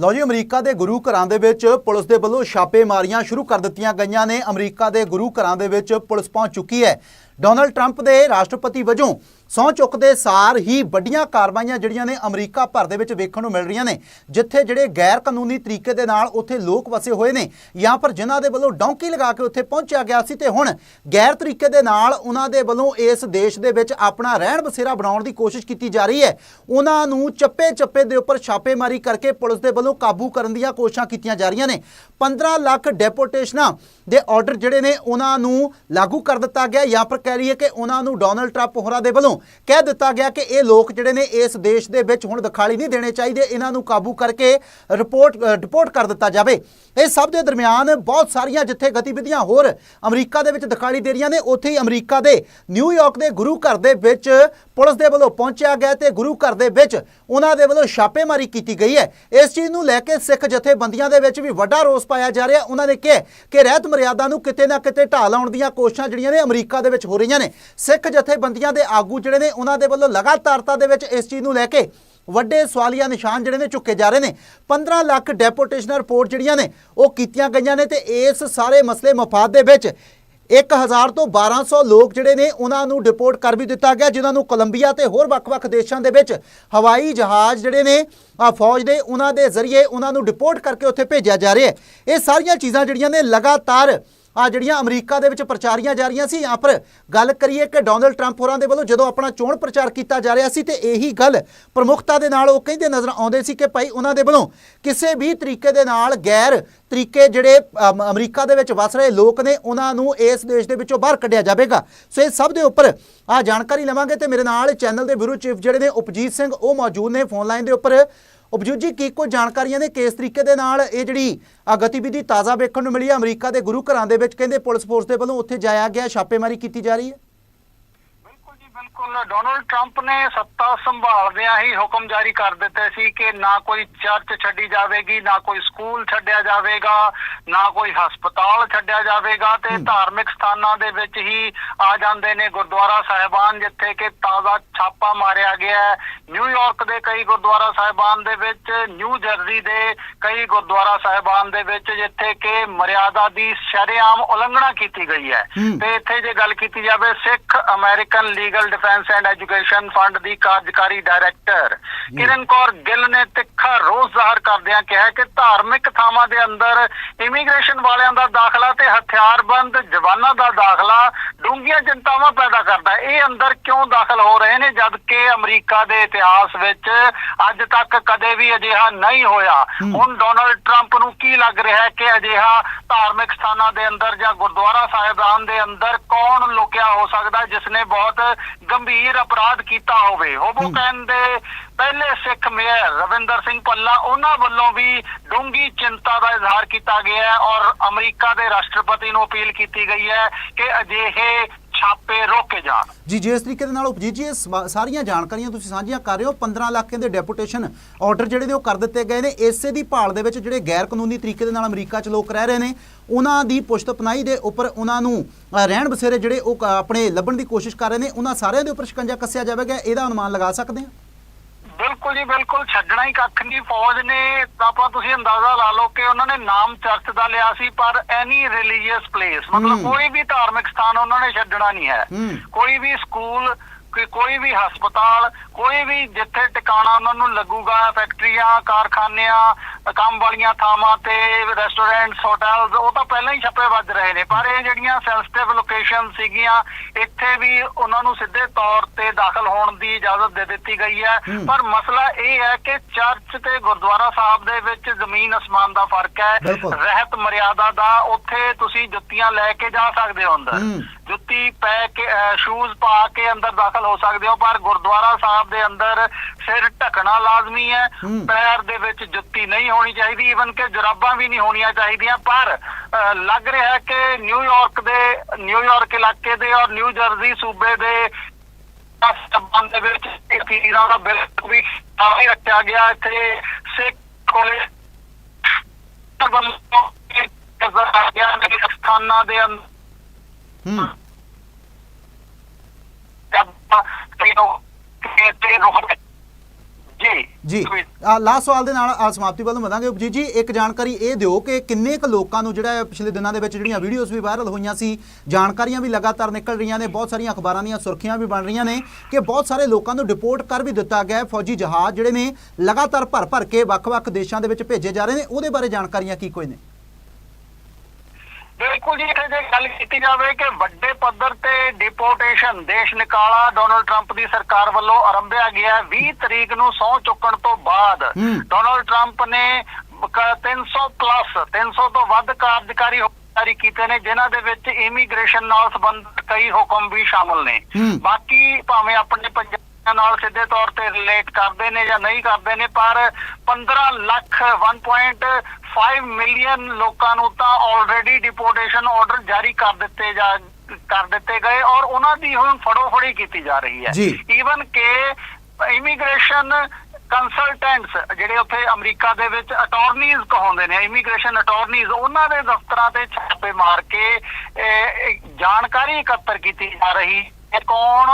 ਲਓ ਜੀ, ਅਮਰੀਕਾ ਦੇ ਗੁਰੂ ਘਰਾਂ ਦੇ ਵਿੱਚ ਪੁਲਿਸ ਦੇ ਵੱਲੋਂ ਛਾਪੇਮਾਰੀਆਂ ਸ਼ੁਰੂ ਕਰ ਦਿੱਤੀਆਂ ਗਈਆਂ ਨੇ। ਅਮਰੀਕਾ ਦੇ ਗੁਰੂ ਘਰਾਂ ਦੇ ਵਿੱਚ ਪੁਲਿਸ ਪਹੁੰਚ ਚੁੱਕੀ ਹੈ। ਡੋਨਲਡ ਟਰੰਪ ਦੇ ਰਾਸ਼ਟਰਪਤੀ ਵਜੋਂ ਸਹੁੰ ਚੁੱਕਦੇ ਸਾਰ ਹੀ ਵੱਡੀਆਂ ਕਾਰਵਾਈਆਂ ਜਿਹੜੀਆਂ ਨੇ ਅਮਰੀਕਾ ਭਰ ਦੇ ਵਿੱਚ ਵੇਖਣ ਨੂੰ ਮਿਲ ਰਹੀਆਂ ਨੇ, ਜਿੱਥੇ ਜਿਹੜੇ ਗੈਰ ਕਾਨੂੰਨੀ ਤਰੀਕੇ ਦੇ ਨਾਲ ਉੱਥੇ ਲੋਕ ਵਸੇ ਹੋਏ ਨੇ, ਜਾਂ ਪਰ ਜਿਨ੍ਹਾਂ ਦੇ ਵੱਲੋਂ ਡੌਂਕੀ ਲਗਾ ਕੇ ਉੱਥੇ ਪਹੁੰਚਿਆ ਗਿਆ ਸੀ ਤੇ ਹੁਣ ਗੈਰ ਤਰੀਕੇ ਦੇ ਨਾਲ ਉਹਨਾਂ ਦੇ ਵੱਲੋਂ ਇਸ ਦੇਸ਼ ਦੇ ਵਿੱਚ ਆਪਣਾ ਰਹਿਣ ਬਸੇਰਾ ਬਣਾਉਣ ਦੀ ਕੋਸ਼ਿਸ਼ ਕੀਤੀ ਜਾ ਰਹੀ ਹੈ। ਉਹਨਾਂ ਨੂੰ ਚੱਪੇ ਚੱਪੇ ਦੇ ਉੱਪਰ ਛਾਪੇਮਾਰੀ ਕਰਕੇ ਪੁਲਿਸ ਦੇ ਵੱਲੋਂ ਕਾਬੂ ਕਰਨ ਦੀਆਂ ਕੋਸ਼ਿਸ਼ਾਂ ਕੀਤੀਆਂ ਜਾ ਰਹੀਆਂ ਨੇ। 15 ਲੱਖ ਡੈਪੋਟੇਸ਼ਨਾਂ ਦੇ ਆਰਡਰ ਜਿਹੜੇ ਨੇ, ਉਹਨਾਂ ਨੂੰ ਲਾਗੂ ਕਰ ਦਿੱਤਾ ਗਿਆ ਜਾਂ ਫਿਰ ਕਹਿ ਲਈਏ ਕਿ ਉਹਨਾਂ ਨੂੰ ਡੋਨਲਡ ਟਰੰਪ ਹੋਰਾਂ ਦੇ ਵੱਲੋਂ ਕਹਿ ਦਿੱਤਾ ਗਿਆ ਕਿ ਇਹ ਲੋਕ ਜਿਹੜੇ ਨੇ ਇਸ ਦੇਸ਼ ਦੇ ਵਿੱਚ ਹੁਣ ਦਿਖਾਲੀ ਨਹੀਂ ਦੇਣੇ ਚਾਹੀਦੇ, ਇਹਨਾਂ ਨੂੰ ਕਾਬੂ ਕਰਕੇ ਰਿਪੋਰਟ ਰਿਪੋਰਟ ਕਰ ਦਿੱਤਾ ਜਾਵੇ। ਇਹ ਸਭ ਦੇ ਦਰਮਿਆਨ ਬਹੁਤ ਸਾਰੀਆਂ ਜਿੱਥੇ ਗਤੀਵਿਧੀਆਂ ਹੋਰ ਅਮਰੀਕਾ ਦੇ ਵਿੱਚ ਦਿਖਾਲੀ ਦੇ ਰਹੀਆਂ ਨੇ, ਉੱਥੇ ਹੀ ਅਮਰੀਕਾ ਦੇ ਨਿਊਯਾਰਕ ਦੇ ਗੁਰੂ ਘਰ ਦੇ ਵਿੱਚ ਪੁਲਿਸ ਦੇ ਵੱਲੋਂ ਪਹੁੰਚਿਆ ਗਿਆ ਤੇ ਗੁਰੂ ਘਰ ਦੇ ਵਿੱਚ ਉਹਨਾਂ ਦੇ ਵੱਲੋਂ ਛਾਪੇਮਾਰੀ ਕੀਤੀ ਗਈ ਹੈ। ਇਸ ਚੀਜ਼ ਨੂੰ ਲੈ ਕੇ ਸਿੱਖ ਜਥੇਬੰਦੀਆਂ ਦੇ ਵਿੱਚ ਵੀ ਵੱਡਾ ਰੋਸ ਪਾਇਆ ਜਾ ਰਿਹਾ। ਉਹਨਾਂ ਨੇ ਕਿਹਾ ਕਿ ਰਹਿਤ ਮਰਿਆਦਾ ਨੂੰ ਕਿਤੇ ਨਾ ਕਿਤੇ ਢਾਹ ਲਾਉਣ ਦੀਆਂ ਕੋਸ਼ਿਸ਼ਾਂ ਜਿਹੜੀਆਂ ਨੇ ਅਮਰੀਕਾ ਦੇ ਵਿੱਚ ਹੋ ਰਹੀਆਂ ਨੇ। ਸਿੱਖ ਜਥੇਬੰਦੀਆਂ ਦੇ ਆਗੂ ਜਿਹੜੇ ਨੇ, ਉਹਨਾਂ ਦੇ ਵੱਲੋਂ ਲਗਾਤਾਰਤਾ ਦੇ ਵਿੱਚ ਇਸ ਚੀਜ਼ ਨੂੰ ਲੈ ਕੇ ਵੱਡੇ ਸਵਾਲੀਆ ਨਿਸ਼ਾਨ ਜਿਹੜੇ ਨੇ ਚੁੱਕੇ ਜਾ ਰਹੇ ਨੇ। 15 ਲੱਖ ਡੈਪੂਟੇਸ਼ਨ ਰਿਪੋਰਟ ਜਿਹੜੀਆਂ ਨੇ, ਉਹ ਕੀਤੀਆਂ ਗਈਆਂ ਨੇ ਤੇ ਇਸ ਸਾਰੇ ਮਸਲੇ ਮਫਾਦ ਦੇ ਵਿੱਚ 1000 ਤੋਂ 1200 ਲੋਕ ਜਿਹੜੇ ਨੇ, ਉਹਨਾਂ ਨੂੰ ਡਿਪੋਰਟ ਕਰ ਵੀ ਦਿੱਤਾ ਗਿਆ, ਜਿਨ੍ਹਾਂ ਨੂੰ ਕੋਲੰਬੀਆ ਤੇ ਹੋਰ ਵੱਖ-ਵੱਖ ਦੇਸ਼ਾਂ ਦੇ ਵਿੱਚ ਹਵਾਈ ਜਹਾਜ਼ ਜਿਹੜੇ ਨੇ, ਆ ਫੌਜ ਦੇ ਉਹਨਾਂ ਦੇ ਜ਼ਰੀਏ ਉਹਨਾਂ ਨੂੰ ਡਿਪੋਰਟ ਕਰਕੇ ਉੱਥੇ ਭੇਜਿਆ ਜਾ ਰਿਹਾ ਹੈ। ਇਹ ਸਾਰੀਆਂ ਚੀਜ਼ਾਂ ਜਿਹੜੀਆਂ ਨੇ, ਲਗਾਤਾਰ ਆ ਜਿਹੜੀਆਂ ਅਮਰੀਕਾ ਦੇ ਵਿੱਚ ਪ੍ਰਚਾਰੀਆਂ ਜਾ ਰਹੀਆਂ ਸੀ, ਜਾਂ ਪਰ ਗੱਲ ਕਰੀਏ ਕਿ ਡੋਨਲਡ ਟਰੰਪ ਹੋਰਾਂ ਦੇ ਵੱਲੋਂ ਜਦੋਂ ਆਪਣਾ ਚੋਣ ਪ੍ਰਚਾਰ ਕੀਤਾ ਜਾ ਰਿਹਾ ਸੀ, ਤੇ ਇਹੀ ਗੱਲ ਪ੍ਰਮੁੱਖਤਾ ਦੇ ਨਾਲ ਉਹ ਕਹਿੰਦੇ ਨਜ਼ਰ ਆਉਂਦੇ ਸੀ ਕਿ ਭਾਈ ਉਹਨਾਂ ਦੇ ਵੱਲੋਂ ਕਿਸੇ ਵੀ ਤਰੀਕੇ ਦੇ ਨਾਲ ਗੈਰ ਤਰੀਕੇ ਜਿਹੜੇ ਅਮਰੀਕਾ ਦੇ ਵਿੱਚ ਵਸ ਰਹੇ ਲੋਕ ਨੇ, ਉਹਨਾਂ ਨੂੰ ਇਸ ਦੇਸ਼ ਦੇ ਵਿੱਚੋਂ ਬਾਹਰ ਕੱਢਿਆ ਜਾਵੇਗਾ। ਸੋ ਇਹ ਸਭ ਦੇ ਉੱਪਰ ਆ ਜਾਣਕਾਰੀ ਲਵਾਂਗੇ ਤੇ ਮੇਰੇ ਨਾਲ ਚੈਨਲ ਦੇ ਬਿਊਰੋ ਚੀਫ ਜਿਹੜੇ ਨੇ ਉਪਜੀਤ ਸਿੰਘ, ਉਹ ਮੌਜੂਦ ਨੇ ਫੋਨ ਲਾਈਨ ਦੇ ਉੱਪਰ। ਉਪਜੀਤ ਜੀ, ਕੀ ਕੋਈ ਜਾਣਕਾਰੀਆਂ ਨੇ ਕਿਸ ਤਰੀਕੇ ਦੇ ਨਾਲ ਇਹ ਜਿਹੜੀ ਗਤੀਵਿਧੀ ਤਾਜ਼ਾ ਵੇਖਣ ਨੂੰ ਮਿਲੀ ਹੈ? ਅਮਰੀਕਾ ਦੇ ਗੁਰੂ ਘਰਾਂ ਦੇ ਵਿੱਚ ਕਹਿੰਦੇ ਪੁਲਿਸ ਫੋਰਸ ਦੇ ਵੱਲੋਂ ਉੱਥੇ ਜਾਇਆ ਗਿਆ, ਛਾਪੇਮਾਰੀ ਕੀਤੀ ਜਾ ਰਹੀ ਹੈ? ਡੋਨਲਡ ਟਰੰਪ ਨੇ ਸੱਤਾ ਸੰਭਾਲਦਿਆਂ ਹੀ ਹੁਕਮ ਜਾਰੀ ਕਰ ਦਿੱਤੇ ਸੀ ਕਿ ਨਾ ਕੋਈ ਚਰਚ ਛੱਡੀ ਜਾਵੇਗੀ ਨਾ ਕੋਈ ਸਕੂਲ ਛੱਡਿਆ ਜਾਵੇਗਾ ਨਾ ਕੋਈ ਹਸਪਤਾਲ ਛੱਡਿਆ ਜਾਵੇਗਾ ਤੇ ਧਾਰਮਿਕ ਸਥਾਨਾਂ ਦੇ ਵਿੱਚ ਹੀ ਆ ਜਾਂਦੇ ਨੇ ਗੁਰਦੁਆਰਾ ਸਾਹਿਬਾਨ ਜਿੱਥੇ ਕਿ ਤਾਜ਼ਾ ਛਾਪਾ ਮਾਰਿਆ ਗਿਆ ਹੈ। ਨਿਊਯਾਰਕ ਦੇ ਕਈ ਗੁਰਦੁਆਰਾ ਸਾਹਿਬਾਨ ਦੇ ਵਿੱਚ ਨਿਊ ਜਰਸੀ ਦੇ ਕਈ ਗੁਰਦੁਆਰਾ ਸਾਹਿਬਾਨ ਦੇ ਵਿੱਚ ਜਿੱਥੇ ਕਿ ਮਰਿਆਦਾ ਦੀ ਸ਼ਰੇਆਮ ਉਲੰਘਣਾ ਕੀਤੀ ਗਈ ਹੈ। ਤੇ ਇੱਥੇ ਜੇ ਗੱਲ ਕੀਤੀ ਜਾਵੇ Sikh American legal defense and education fund ਦੀ ਕਾਰਜਕਾਰੀ ਡਾਇਰੈਕਟਰ ਕਿਰਨ ਕੌਰ ਗਿੱਲ ਨੇ ਤਿੱਖਾ ਰੋਸ ਜ਼ਾਹਰ ਕਰਦਿਆਂ ਕਿਹਾ ਕਿ ਧਾਰਮਿਕ ਥਾਵਾਂ ਦੇ ਅੰਦਰ ਇਮੀਗ੍ਰੇਸ਼ਨ ਵਾਲਿਆਂ ਦਾ ਦਾਖਲਾ ਤੇ ਹਥਿਆਰਬੰਦ ਜਵਾਨਾਂ ਦਾ ਦਾਖਲਾ ਡੂੰਘੀਆਂ ਚਿੰਤਾਵਾਂ ਪੈਦਾ ਕਰਦਾ ਹੈ। ਇਹ ਅੰਦਰ ਕਿਉਂ ਦਾਖਲ ਹੋ ਰਹੇ ਨੇ? ਜਦ ਕਿ ਅਮਰੀਕਾ ਦੇ ਇਤਿਹਾਸ ਵਿੱਚ ਅੱਜ ਤੱਕ ਕਦੇ ਵੀ ਅਜਿਹਾ ਨਹੀਂ ਹੋਇਆ। ਹੁਣ ਡੋਨਲਡ ਟਰੰਪ ਨੂੰ ਕੀ ਲੱਗ ਰਿਹਾ ਹੈ ਕਿ ਅਜਿਹਾ ਧਾਰਮਿਕ ਸਥਾਨਾਂ ਦੇ ਅੰਦਰ ਜਾਂ ਗੁਰਦੁਆਰਾ ਸਾਹਿਬਾਨ ਦੇ ਅੰਦਰ ਕੌਣ ਲੁਕਿਆ ਹੋ ਸਕਦਾ ਜਿਸ ਨੇ ਬਹੁਤ ਗੰਭੀਰ ਅਪਰਾਧ ਕੀਤਾ ਹੋਵੇ? ਹੋਬੋਕੈਨ ਦੇ ਪਹਿਲੇ ਸਿੱਖ ਮੇਅਰ ਰਵਿੰਦਰ ਸਿੰਘ ਪੱਲਾ ਉਹਨਾਂ ਵੱਲੋਂ ਵੀ ਡੂੰਗੀ ਚਿੰਤਾ ਦਾ ਇਜ਼ਹਾਰ ਕੀਤਾ ਗਿਆ ਹੈ ਔਰ ਅਮਰੀਕਾ ਦੇ ਰਾਸ਼ਟਰਪਤੀ ਨੂੰ ਅਪੀਲ ਕੀਤੀ ਗਈ ਹੈ ਕਿ ਅਜਿਹੇ ਛਾਪੇ ਰੋਕੇ ਜਾਣ। ਜੀ ਜਿਸ ਤਰੀਕੇ ਦੇ ਨਾਲ ਉਪਜੀਤ ਜੀ, ਇਹ ਸਾਰੀਆਂ ਜਾਣਕਾਰੀਆਂ ਤੁਸੀਂ ਸਾਂਝੀਆਂ ਕਰ ਰਹੇ ਹੋ 15 ਲੱਖ ਦੇ ਡੈਪੂਟੇਸ਼ਨ ਆਰਡਰ ਜਿਹੜੇ ਨੇ ਉਹ ਕਰ ਦਿੱਤੇ ਗਏ ਨੇ। ਇਸੇ ਦੀ ਭਾਲ ਦੇ ਵਿੱਚ ਜਿਹੜੇ ਗੈਰ ਕਾਨੂੰਨੀ ਤਰੀਕੇ ਦੇ ਨਾਲ ਅਮਰੀਕਾ 'ਚ ਲੋਕ ਰਹਿ ਰਹੇ ਨੇ, ਉਹਨਾਂ ਦੀ ਪੁਸ਼ਤ ਦੇ ਉੱਪਰ ਉਹਨਾਂ ਨੂੰ ਰਹਿਣ ਬਸੇਰੇ ਜਿਹੜੇ ਉਹ ਆਪਣੇ ਲੱਭਣ ਦੀ ਕੋਸ਼ਿਸ਼ ਕਰ ਰਹੇ ਨੇ, ਉਹਨਾਂ ਸਾਰਿਆਂ ਦੇ ਉੱਪਰ ਸ਼ਿਕੰਜਾ ਕੱਸਿਆ ਜਾਵੇਗਾ, ਇਹਦਾ ਅਨੁਮਾਨ ਲਗਾ ਸਕਦੇ ਹਾਂ। ਬਿਲਕੁਲ ਜੀ ਬਿਲਕੁਲ ਛੱਡਣਾ ਹੀ ਕੱਖ ਨਹੀਂ ਫੌਜ ਨੇ ਆਪਾਂ ਤੁਸੀਂ ਅੰਦਾਜ਼ਾ ਲਾ ਲਓ ਕਿ ਉਹਨਾਂ ਨੇ ਨਾਮ ਚਰਚ ਦਾ ਲਿਆ ਸੀ ਪਰ ਐਨੀ ਰਿਲੀਜੀਅਸ ਪਲੇਸ। ਮਤਲਬ ਕੋਈ ਵੀ ਧਾਰਮਿਕ ਸਥਾਨ ਉਹਨਾਂ ਨੇ ਛੱਡਣਾ ਨਹੀਂ ਹੂੰ। ਕੋਈ ਵੀ ਸਕੂਲ ਕੋਈ- ਕੋਈ ਵੀ ਹਸਪਤਾਲ ਕੋਈ ਵੀ ਜਿੱਥੇ ਟਿਕਾਣਾ ਉਹਨਾਂ ਨੂੰ ਲੱਗੂਗਾ ਫੈਕਟਰੀਆਂ ਕਾਰਖਾਨਿਆਂ ਕੰਮ ਵਾਲੀਆਂ ਥਾਵਾਂ ਤੇ ਰੈਸਟੋਰੈਂਟਸ ਹੋਟਲਸ ਉਹ ਤਾਂ ਪਹਿਲਾਂ ਹੀ ਛੱਪੇ ਵੱਜ ਰਹੇ ਨੇ ਪਰ ਇਹ ਜਿਹੜੀਆਂ ਸੈਂਸਿਟਿਵ ਲੋਕੇਸ਼ਨ ਸੀਗੀਆਂ ਇੱਥੇ ਵੀ ਉਹਨਾਂ ਨੂੰ ਸਿੱਧੇ ਤੌਰ ਤੇ ਦਾਖਲ ਹੋਣ ਦੀ ਇਜਾਜ਼ਤ ਦੇ ਦਿੱਤੀ ਗਈ ਹੈ। ਪਰ ਮਸਲਾ ਇਹ ਹੈ ਕਿ ਚਰਚ ਤੇ ਗੁਰਦੁਆਰਾ ਸਾਹਿਬ ਦੇ ਵਿੱਚ ਜ਼ਮੀਨ ਅਸਮਾਨ ਦਾ ਫ਼ਰਕ ਹੈ। ਰਹਿਤ ਮਰਿਆਦਾ ਦਾ ਉੱਥੇ ਤੁਸੀਂ ਜੁੱਤੀਆਂ ਲੈ ਕੇ ਜਾ ਸਕਦੇ ਹੋ ਅੰਦਰ। ਜੁੱਤੀ ਪੈ ਕੇ ਸ਼ੂਜ਼ ਪਾ ਕੇ ਅੰਦਰ ਦਾਖਲ ਹੋ ਸਕਦੇ ਹੋ ਪਰ ਗੁਰਦੁਆਰਾ ਸਾਹਿਬ ਦੇ ਅੰਦਰ ਸਿਰ ਢਕਣਾ ਲਾਜ਼ਮੀ ਹੈ। ਪੈਰ ਦੇ ਵਿੱਚ ਜੁੱਤੀ ਨਹੀਂ ਹੋਣੀ ਚਾਹੀਦੀ ਈਵਨ ਕਿ ਜੁਰਾਬਾਂ ਵੀ ਨਹੀਂ ਹੋਣੀਆਂ ਚਾਹੀਦੀਆਂ ਪਰ ਲੱਗ ਰਿਹਾ ਹੈ ਕਿ ਨਿਊਯਾਰਕ ਦੇ ਨਿਊਯਾਰਕ ਇਲਾਕੇ ਦੇ ਔਰ ਨਿਊ ਜਰਸੀ ਸੂਬੇ ਦੇ ਸੰਬੰਧ ਦੇ ਵਿੱਚ ਤੀਰਾਂ ਦਾ ਬਿੱਲ ਵੀ ਸਾਹਮਣੇ ਰੱਖਿਆ ਗਿਆ। ਇੱਥੇ ਸਿੱਖ ਕਾਲਜ ਵੱਲੋਂ ਗਿਆ ਸਥਾਨਾਂ ਦੇ ਅੰਦਰ। ਹੂੰ। ਜੀ ਜੀ ਲਾਸਟ ਸਵਾਲ ਦੇ ਨਾਲ ਆ, ਸਮਾਪਤੀ ਵੱਲ ਵਧਾਂਗੇ। ਜੀ ਜੀ ਇੱਕ ਜਾਣਕਾਰੀ ਇਹ ਦਿਓ ਕਿ ਕਿੰਨੇ ਕੁ ਲੋਕਾਂ ਨੂੰ ਜਿਹੜਾ ਪਿਛਲੇ ਦਿਨਾਂ ਦੇ ਵਿੱਚ ਜਿਹੜੀਆਂ ਵੀਡੀਓਜ਼ ਵੀ ਵਾਇਰਲ ਹੋਈਆਂ ਸੀ ਜਾਣਕਾਰੀਆਂ ਵੀ ਲਗਾਤਾਰ ਨਿਕਲ ਰਹੀਆਂ ਨੇ ਬਹੁਤ ਸਾਰੀਆਂ ਅਖਬਾਰਾਂ ਦੀਆਂ ਸੁਰਖੀਆਂ ਵੀ ਬਣ ਰਹੀਆਂ ਨੇ ਕਿ ਬਹੁਤ ਸਾਰੇ ਲੋਕਾਂ ਨੂੰ ਡਿਪੋਰਟ ਕਰ ਵੀ ਦਿੱਤਾ ਗਿਆ ਫੌਜੀ ਜਹਾਜ਼ ਜਿਹੜੇ ਨੇ ਲਗਾਤਾਰ ਭਰ ਭਰ ਕੇ ਵੱਖ-ਵੱਖ ਦੇਸ਼ਾਂ ਦੇ ਵਿੱਚ ਭੇਜੇ ਜਾ ਰਹੇ ਨੇ। ਉਹਦੇ ਬਾਰੇ ਜਾਣਕਾਰੀਆਂ ਕੀ ਕੋਈ ਨੇ? ਬਿਲਕੁਲ ਜੀ ਇੱਥੇ ਜੇ ਗੱਲ ਕੀਤੀ ਜਾਵੇ ਕਿ ਵੱਡੇ ਪੱਧਰ ਤੇ ਡਿਪੋਰਟੇਸ਼ਨ ਦੇਸ਼ ਨਿਕਾਲਾ ਡੋਨਲਡ ਟਰੰਪ ਦੀ ਸਰਕਾਰ ਵੱਲੋਂ ਆਰੰਭਿਆ ਗਿਆ ਹੈ। 20 ਤਰੀਕ ਨੂੰ ਸਹੁੰ ਚੁੱਕਣ ਤੋਂ ਬਾਅਦ। ਡੋਨਲਡ ਟਰੰਪ ਨੇ ਕ- 300 ਪਲੱਸ 300 ਤੋਂ ਵੱਧ ਕਾਰਜਕਾਰੀ ਹੁਕਮ ਜਾਰੀ ਕੀਤੇ ਨੇ ਜਿਨ੍ਹਾਂ ਦੇ ਵਿੱਚ ਇਮੀਗ੍ਰੇਸ਼ਨ ਨਾਲ ਸੰਬੰਧਿਤ ਕਈ ਹੁਕਮ ਵੀ ਸ਼ਾਮਲ ਨੇ। ਬਾਕੀ ਭਾਵੇਂ ਆਪਣੇ ਪੰਜਾਬੀਆਂ ਨਾਲ ਸਿੱਧੇ ਤੌਰ ਤੇ ਰਿਲੇਟ ਕਰਦੇ ਨੇ ਜਾਂ ਨਹੀਂ ਕਰਦੇ ਨੇ ਪਰ 15 ਲੱਖ 1.5 ਮਿਲੀਅਨ ਲੋਕਾਂ ਨੂੰ ਤਾਂ ਆਲਰੇਡੀ ਡਿਪੋਰਟੇਸ਼ਨ ਆਰਡਰ ਜਾਰੀ ਕਰ ਦਿੱਤੇ ਜਾ ਕਰ ਦਿੱਤੇ ਗਏ ਔਰ ਉਹਨਾਂ ਦੀ ਹੁਣ ਫੜੋਫੜੀ ਕੀਤੀ ਜਾ ਰਹੀ ਹੈ। ਈਵਨ ਕਿ ਇਮੀਗ੍ਰੇਸ਼ਨ ਕੰਸਲਟੈਂਟਸ ਜਿਹੜੇ ਉੱਥੇ ਅਮਰੀਕਾ ਦੇ ਵਿੱਚ ਅਟਾਰਨੀਜ਼ ਕਹਾਉਂਦੇ ਨੇ ਇਮੀਗ੍ਰੇਸ਼ਨ ਅਟਾਰਨੀਜ਼ ਉਹਨਾਂ ਦੇ ਦਫ਼ਤਰਾਂ ਤੇ ਛਾਪੇ ਮਾਰ ਕੇ ਜਾਣਕਾਰੀ ਇਕੱਤਰ ਕੀਤੀ ਜਾ ਰਹੀ ਇਹ ਕੌਣ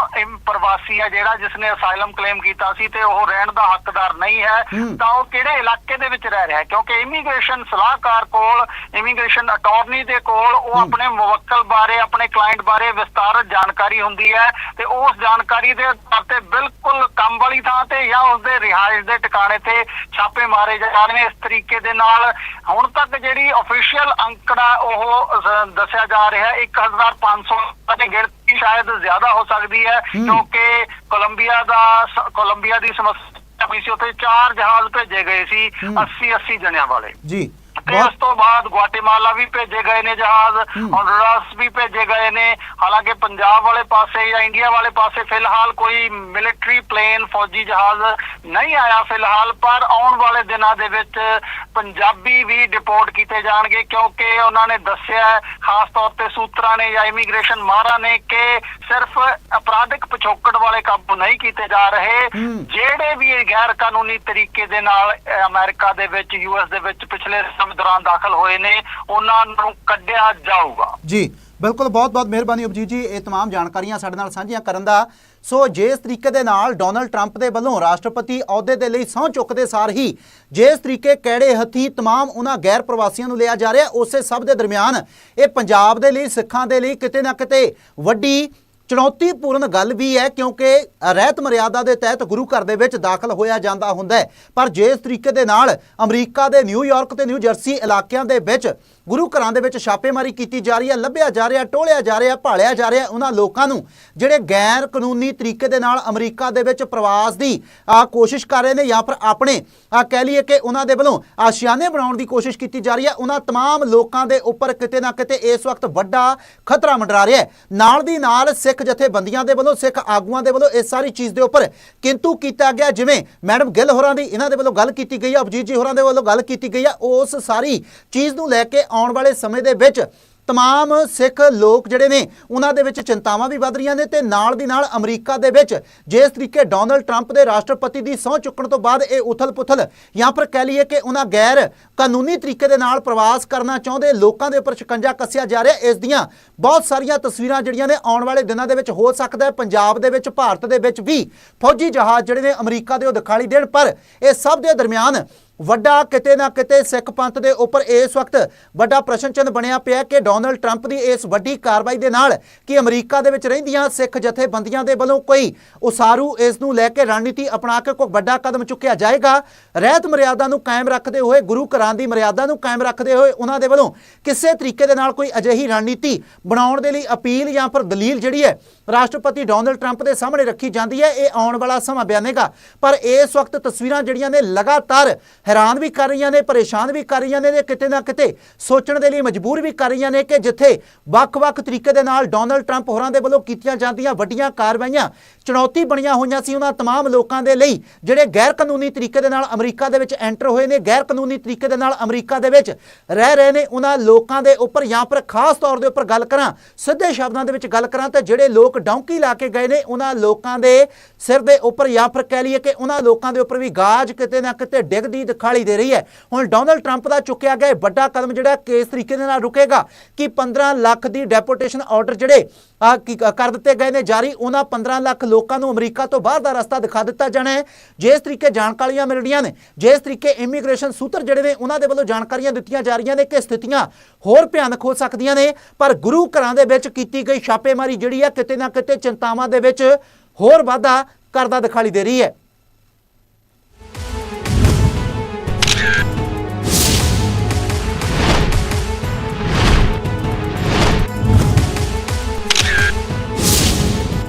ਪ੍ਰਵਾਸੀ ਹੈ ਜਿਹੜਾ ਜਿਸਨੇ ਅਸਾਈਲਮ ਕਲੇਮ ਕੀਤਾ ਸੀ ਤੇ ਉਹ ਰਹਿਣ ਦਾ ਹੱਕਦਾਰ ਨਹੀਂ ਹੈ। ਤਾਂ ਉਹ ਕਿਹੜੇ ਇਲਾਕੇ ਦੇ ਵਿੱਚ ਰਹਿ ਰਿਹਾ ਹੈ? ਕਿਉਂਕਿ ਇਮੀਗ੍ਰੇਸ਼ਨ ਸਲਾਹਕਾਰ ਕੋਲ ਇਮੀਗ੍ਰੇਸ਼ਨ ਅਟਾਰਨੀ ਦੇ ਕੋਲ ਉਹ ਆਪਣੇ ਮੁਵੱਕਲ ਬਾਰੇ ਆਪਣੇ ਕਲਾਇੰਟ ਬਾਰੇ ਵਿਸਤਾਰਤ ਜਾਣਕਾਰੀ ਹੁੰਦੀ ਹੈ ਤੇ ਉਸ ਜਾਣਕਾਰੀ ਦੇ ਆਧਾਰ ਤੇ ਬਿਲਕੁਲ ਕੰਮ ਵਾਲੀ ਥਾਂ ਤੇ ਜਾਂ ਉਸਦੇ ਰਿਹਾਇਸ਼ ਦੇ ਟਿਕਾਣੇ ਤੇ ਛਾਪੇ ਮਾਰੇ ਜਾ ਰਹੇ ਨੇ। ਇਸ ਤਰੀਕੇ ਦੇ ਨਾਲ ਹੁਣ ਤੱਕ ਜਿਹੜੀ ਅਫੀਸ਼ੀਅਲ ਅੰਕੜਾ ਉਹ ਦੱਸਿਆ ਜਾ ਰਿਹਾ ਹੈ 1500 ਅਤੇ ਗਿਣਤੀ ਸ਼ਾਇਦ ਜ਼ਿਆਦਾ ਹੋ ਸਕਦੀ ਹੈ। ਕਿਉਂਕਿ ਕੋਲੰਬੀਆ ਦਾ ਕੋਲੰਬੀਆ ਦੀ ਸਮੱਸਿਆ ਵੀ ਸੀ ਉੱਥੇ ਚਾਰ ਜਹਾਜ਼ ਭੇਜੇ ਗਏ ਸੀ ਹੂੰ। 80 80 ਜਣਿਆਂ ਵਾਲੇ ਜੀ ਤੇ ਉਸ ਤੋਂ ਬਾਅਦ ਗੁਆਟੇਮਾਲਾ ਵੀ ਭੇਜੇ ਗਏ ਨੇ ਜਹਾਜ਼ ਹੂੰ। ਹੌਂਡੂਰਾਸ ਵੀ ਭੇਜੇ ਗਏ ਨੇ ਹਾਲਾਂਕਿ ਪੰਜਾਬ ਵਾਲੇ ਪਾਸੇ ਜਾਂ ਇੰਡੀਆ ਵਾਲੇ ਪਾਸੇ ਫਿਲਹਾਲ ਕੋਈ ਮਿਲਟਰੀ ਪਲੇਨ ਫੌਜੀ ਜਹਾਜ਼ ਨਹੀਂ ਆਇਆ ਫਿਲਹਾਲ ਪਰ ਆਉਣ ਵਾਲੇ ਦਿਨਾਂ ਦੇ ਵਿੱਚ ਪੰਜਾਬੀ ਵੀ ਡਿਪੋਰਟ ਕੀਤੇ ਜਾਣਗੇ ਕਿਉਂਕਿ ਉਹਨਾਂ ਨੇ ਦੱਸਿਆ ਹੈ, ਖਾਸ ਤੌਰ ਤੇ ਸੂਤਰਾਂ ਨੇ ਜਾਂ ਇਮੀਗ੍ਰੇਸ਼ਨ ਮਾਹਰਾਂ ਨੇ ਕਿ ਸਿਰਫ ਅਪਰਾਧਿਕ ਪਿਛੋਕੜ ਵਾਲੇ ਕਾਬੂ ਨਹੀਂ ਕੀਤੇ ਜਾ ਰਹੇ। ਜਿਹੜੇ ਵੀ ਗੈਰ ਕਾਨੂੰਨੀ ਤਰੀਕੇ ਦੇ ਨਾਲ ਅਹ, ਅਮਰੀਕਾ ਦੇ ਵਿੱਚ ਯੂਐਸ ਦੇ ਵਿੱਚ ਪਿਛਲੇ ਸਮੇਂ ਦੌਰਾਨ ਦਾਖਲ ਹੋਏ ਨੇ ਉਹਨਾਂ ਨੂੰ ਕੱਢਿਆ ਜਾਊਗਾ ਜੀ ਬਿਲਕੁਲ ਬਹੁਤ ਬਹੁਤ ਮਿਹਰਬਾਨੀ ਅਭਜੀਤ ਜੀ ਇਹ तमाम ਜਾਣਕਾਰੀਆਂ ਸਾਡੇ ਨਾਲ ਸਾਂਝੀਆਂ ਕਰਨ ਦਾ ਸੋ ਜਿਸ ਤਰੀਕੇ ਦੇ ਨਾਲ ਡੋਨਲਡ ਟਰੰਪ ਦੇ ਵੱਲੋਂ ਰਾਸ਼ਟਰਪਤੀ ਅਹੁਦੇ ਦੇ ਲਈ ਸਹੁੰ ਚੁੱਕਦੇ ਸਾਰ ਹੀ ਜਿਸ ਤਰੀਕੇ ਕਿਹੜੇ ਹੱਥੀ तमाम ਉਹਨਾਂ ਗੈਰ ਪ੍ਰਵਾਸੀਆਂ ਨੂੰ ਲਿਆ ਜਾ ਰਿਹਾ ਉਸੇ ਸਭ ਦੇ ਦਰਮਿਆਨ ਇਹ ਪੰਜਾਬ ਦੇ ਲਈ ਸਿੱਖਾਂ ਦੇ ਲਈ ਕਿਤੇ ਨਾ ਕਿਤੇ ਵੱਡੀ ਚੁਣੌਤੀਪੂਰਨ ਗੱਲ ਵੀ ਹੈ ਕਿਉਂਕਿ ਰਹਿਤ ਮਰਿਆਦਾ ਦੇ ਤਹਿਤ ਗੁਰੂ ਘਰ ਦੇ ਵਿੱਚ ਦਾਖਲ ਹੋਇਆ ਜਾਂਦਾ ਹੁੰਦਾ ਹੈ ਪਰ ਜਿਸ ਤਰੀਕੇ ਦੇ ਨਾਲ ਅਮਰੀਕਾ ਦੇ ਨਿਊਯਾਰਕ ਤੇ ਨਿਊ ਜਰਸੀ ਇਲਾਕਿਆਂ ਦੇ ਵਿੱਚ ਗੁਰੂ ਘਰਾਂ ਦੇ ਵਿੱਚ ਛਾਪੇਮਾਰੀ ਕੀਤੀ ਜਾ ਰਹੀ ਹੈ ਲੱਭਿਆ ਜਾ ਰਿਹਾ ਟੋਲਿਆ ਜਾ ਰਿਹਾ ਭਾਲਿਆ ਜਾ ਰਿਹਾ ਉਹਨਾਂ ਲੋਕਾਂ ਨੂੰ ਜਿਹੜੇ ਗੈਰ ਕਾਨੂੰਨੀ ਤਰੀਕੇ ਦੇ ਨਾਲ ਅਮਰੀਕਾ ਦੇ ਵਿੱਚ ਪ੍ਰਵਾਸ ਦੀ ਆ ਕੋਸ਼ਿਸ਼ ਕਰ ਰਹੇ ਨੇ ਜਾਂ ਫਿਰ ਆਪਣੇ ਆ ਕਹਿ ਲਈਏ ਕਿ ਉਹਨਾਂ ਦੇ ਵੱਲੋਂ ਆਸ਼ਿਆਨੇ ਬਣਾਉਣ ਦੀ ਕੋਸ਼ਿਸ਼ ਕੀਤੀ ਜਾ ਰਹੀ ਹੈ ਉਹਨਾਂ तमाम ਲੋਕਾਂ ਦੇ ਉੱਪਰ ਕਿਤੇ ਨਾ ਕਿਤੇ ਇਸ ਵਕਤ ਵੱਡਾ ਖਤਰਾ ਮੰਡਰਾ ਰਿਹਾ ਹੈ ਨਾਲ ਦੀ ਨਾਲ ਸਿੱਖ ਜਥੇਬੰਦੀਆਂ ਦੇ ਵੱਲੋਂ, ਸਿੱਖ ਆਗੂਆਂ ਦੇ ਵੱਲੋਂ ਇਸ ਸਾਰੀ ਚੀਜ਼ ਦੇ ਉੱਪਰ ਕਿੰਤੂ ਕੀਤਾ ਗਿਆ। ਜਿਵੇਂ ਮੈਡਮ ਗਿੱਲ ਹੋਰਾਂ ਦੀ ਇਹਨਾਂ ਦੇ ਵੱਲੋਂ ਗੱਲ ਕੀਤੀ ਗਈ ਹੈ ਅਭਜੀਤ ਜੀ ਹੋਰਾਂ ਦੇ ਵੱਲੋਂ ਗੱਲ ਕੀਤੀ ਗਈ ਆ, ਉਸ ਸਾਰੀ ਚੀਜ਼ ਨੂੰ ਲੈ ਕੇ ਆਉਣ ਵਾਲੇ ਸਮੇਂ ਦੇ ਵਿੱਚ ਤਮਾਮ ਸਿੱਖ ਲੋਕ ਜਿਹੜੇ ਨੇ ਉਹਨਾਂ ਦੇ ਵਿੱਚ ਚਿੰਤਾਵਾਂ ਵੀ ਵੱਧ ਰਹੀਆਂ ਨੇ ਤੇ ਨਾਲ ਦੀ ਨਾਲ ਅਮਰੀਕਾ ਦੇ ਵਿੱਚ ਜਿਸ ਤਰੀਕੇ ਡੋਨਲਡ ਟਰੰਪ ਦੇ ਰਾਸ਼ਟਰਪਤੀ ਦੀ ਸਹੁੰ ਚੁੱਕਣ ਤੋਂ ਬਾਅਦ ਇਹ ਉਥਲ-ਪੁਥਲ ਜਾਂ ਫਿਰ ਕਹਿ ਲਈਏ ਕਿ ਉਹਨਾਂ ਗੈਰ ਕਾਨੂੰਨੀ ਤਰੀਕੇ ਦੇ ਨਾਲ ਪ੍ਰਵਾਸ ਕਰਨਾ ਚਾਹੁੰਦੇ ਲੋਕਾਂ ਦੇ ਉੱਪਰ ਸ਼ਿਕੰਜਾ ਕੱਸਿਆ ਜਾ ਰਿਹਾ ਇਸ ਦੀਆਂ ਬਹੁਤ ਸਾਰੀਆਂ ਤਸਵੀਰਾਂ ਜਿਹੜੀਆਂ ਨੇ ਆਉਣ ਵਾਲੇ ਦਿਨਾਂ ਦੇ ਵਿੱਚ ਹੋ ਸਕਦਾ ਹੈ ਪੰਜਾਬ ਦੇ ਵਿੱਚ ਭਾਰਤ ਦੇ ਵਿੱਚ ਵੀ ਫੌਜੀ ਜਹਾਜ਼ ਜਿਹੜੇ ਨੇ ਅਮਰੀਕਾ ਦੇ ਉਹ ਦਿਖਾਈ ਦੇਣ ਪਰ ਇਹ ਸਭ ਦੇ ਦਰਮਿਆਨ ਵੱਡਾ ਕਿਤੇ ਨਾ ਕਿਤੇ ਸਿੱਖ ਪੰਥ ਦੇ ਉੱਪਰ ਇਸ ਵਕਤ ਵੱਡਾ ਪ੍ਰਸ਼ਨ ਚਿੰਨ੍ਹ ਬਣਿਆ ਪਿਆ ਕਿ ਡੋਨਲਡ ਟਰੰਪ ਦੀ ਇਸ ਵੱਡੀ ਕਾਰਵਾਈ ਦੇ ਨਾਲ ਕਿ ਅਮਰੀਕਾ ਦੇ ਵਿੱਚ ਰਹਿੰਦੀਆਂ ਸਿੱਖ ਜਥੇਬੰਦੀਆਂ ਦੇ ਵੱਲੋਂ ਕੋਈ ਉਸਾਰੂ ਇਸ ਨੂੰ ਲੈ ਕੇ ਰਣਨੀਤੀ ਅਪਣਾ ਕੇ ਕੋਈ ਵੱਡਾ ਕਦਮ ਚੁੱਕਿਆ ਜਾਏਗਾ, ਰਹਿਤ ਮਰਿਆਦਾ ਨੂੰ ਕਾਇਮ ਰੱਖਦੇ ਹੋਏ, ਗੁਰੂ ਘਰਾਂ ਦੀ ਮਰਿਆਦਾ ਨੂੰ ਕਾਇਮ ਰੱਖਦੇ ਹੋਏ ਉਹਨਾਂ ਦੇ ਵੱਲੋਂ ਕਿਸੇ ਤਰੀਕੇ ਦੇ ਨਾਲ ਕੋਈ ਅਜਿਹੀ ਰਣਨੀਤੀ ਬਣਾਉਣ ਦੇ ਲਈ ਅਪੀਲ ਜਾਂ ਫਿਰ ਦਲੀਲ ਜਿਹੜੀ ਹੈ ਰਾਸ਼ਟਰਪਤੀ ਡੋਨਲਡ ਟਰੰਪ ਦੇ ਸਾਹਮਣੇ ਰੱਖੀ ਜਾਂਦੀ ਹੈ, ਇਹ ਆਉਣ ਵਾਲਾ ਸਮਾਂ ਬਿਆਨੇਗਾ। ਪਰ ਇਸ ਵਕਤ ਤਸਵੀਰਾਂ ਜਿਹੜੀਆਂ ਨੇ ਲਗਾਤਾਰ ਹੈਰਾਨ ਵੀ ਕਰ ਰਹੀਆਂ ਨੇ ਪਰੇਸ਼ਾਨ ਵੀ ਕਰ ਰਹੀਆਂ ਨੇ ਤੇ ਕਿਤੇ ਨਾ ਕਿਤੇ ਸੋਚਣ ਦੇ ਲਈ ਮਜਬੂਰ ਵੀ ਕਰ ਰਹੀਆਂ ਨੇ ਕਿ ਜਿੱਥੇ ਵੱਖ-ਵੱਖ ਤਰੀਕੇ ਦੇ ਨਾਲ ਡੋਨਲਡ ਟਰੰਪ ਹੋਰਾਂ ਦੇ ਵੱਲੋਂ ਕੀਤੀਆਂ ਜਾਂਦੀਆਂ ਵੱਡੀਆਂ ਕਾਰਵਾਈਆਂ ਚੁਣੌਤੀ ਬਣੀਆਂ ਹੋਈਆਂ ਸੀ ਉਹਨਾਂ तमाम ਲੋਕਾਂ ਦੇ ਲਈ ਜਿਹੜੇ ਗੈਰ ਕਾਨੂੰਨੀ ਤਰੀਕੇ ਦੇ ਨਾਲ ਅਮਰੀਕਾ ਦੇ ਵਿੱਚ ਐਂਟਰ ਹੋਏ ਨੇ ਗੈਰ ਕਾਨੂੰਨੀ ਤਰੀਕੇ ਦੇ ਨਾਲ ਅਮਰੀਕਾ ਦੇ ਵਿੱਚ ਰਹਿ ਰਹੇ ਨੇ ਉਹਨਾਂ ਲੋਕਾਂ ਦੇ ਉੱਪਰ ਜਾਂ ਪਰ ਖਾਸ ਤੌਰ ਦੇ ਉੱਪਰ ਗੱਲ ਕਰਾਂ ਸਿੱਧੇ ਸ਼ਬਦਾਂ ਦੇ ਵਿੱਚ ਗੱਲ ਕਰਾਂ ਤਾਂ ਜਿਹੜੇ ਲੋਕ ਡੌਂਕੀ ਲਾ ਕੇ ਗਏ ਨੇ ਉਹਨਾਂ ਲੋਕਾਂ ਦੇ ਸਿਰ ਦੇ ਉੱਪਰ ਜਾਂ ਫਿਰ ਕਹਿ ਲਈਏ ਕਿ ਉਹਨਾਂ ਲੋਕਾਂ ਦੇ ਉੱਪਰ ਵੀ ਗਾਜ ਕਿਤੇ ਨਾ ਕਿਤੇ ਡਿੱਗਦੀ ਦਿਖਾਈ ਦੇ ਰਹੀ ਹੈ। ਹੁਣ ਡੋਨਲਡ ਟਰੰਪ ਦਾ ਚੁੱਕਿਆ ਗਿਆ ਵੱਡਾ ਕਦਮ ਜਿਹੜਾ ਕਿਸ ਤਰੀਕੇ ਦੇ ਨਾਲ ਰੁਕੇਗਾ ਕਿ 15 ਲੱਖ ਦੀ ਡੈਪੋਟੇਸ਼ਨ ਆਰਡਰ ਜਿਹੜੇ ਕਰ ਦਿੱਤੇ ਗਏ ਨੇ ਜਾਰੀ, ਉਹਨਾਂ 15 ਲੱਖ ਲੋਕਾਂ ਨੂੰ ਅਮਰੀਕਾ ਤੋਂ ਬਾਹਰ ਦਾ ਰਸਤਾ ਦਿਖਾ ਦਿੱਤਾ ਜਾਣਾ ਹੈ। ਜਿਸ ਤਰੀਕੇ ਜਾਣਕਾਰੀਆਂ ਮਿਲ ਰਹੀਆਂ ਨੇ, ਜਿਸ ਤਰੀਕੇ ਇਮੀਗ੍ਰੇਸ਼ਨ ਸੂਤਰ ਜਿਹੜੇ ਨੇ, ਉਹਨਾਂ ਦੇ ਵੱਲੋਂ ਜਾਣਕਾਰੀਆਂ ਦਿੱਤੀਆਂ ਜਾ ਰਹੀਆਂ ਨੇ ਕਿ ਸਥਿਤੀਆਂ ਹੋਰ ਭਿਆਨਕ ਹੋ ਸਕਦੀਆਂ ਨੇ, ਪਰ ਗੁਰੂ ਘਰਾਂ ਦੇ ਵਿੱਚ ਕੀਤੀ ਗਈ ਛਾਪੇਮਾਰੀ ਜਿਹੜੀ ਆ ਕਿਤੇ ਨਾ ਕਿਤੇ ਚਿੰਤਾਵਾਂ ਦੇ ਵਿੱਚ ਹੋਰ ਵਾਧਾ ਕਰਦਾ ਦਿਖਾਈ ਦੇ ਰਹੀ ਹੈ।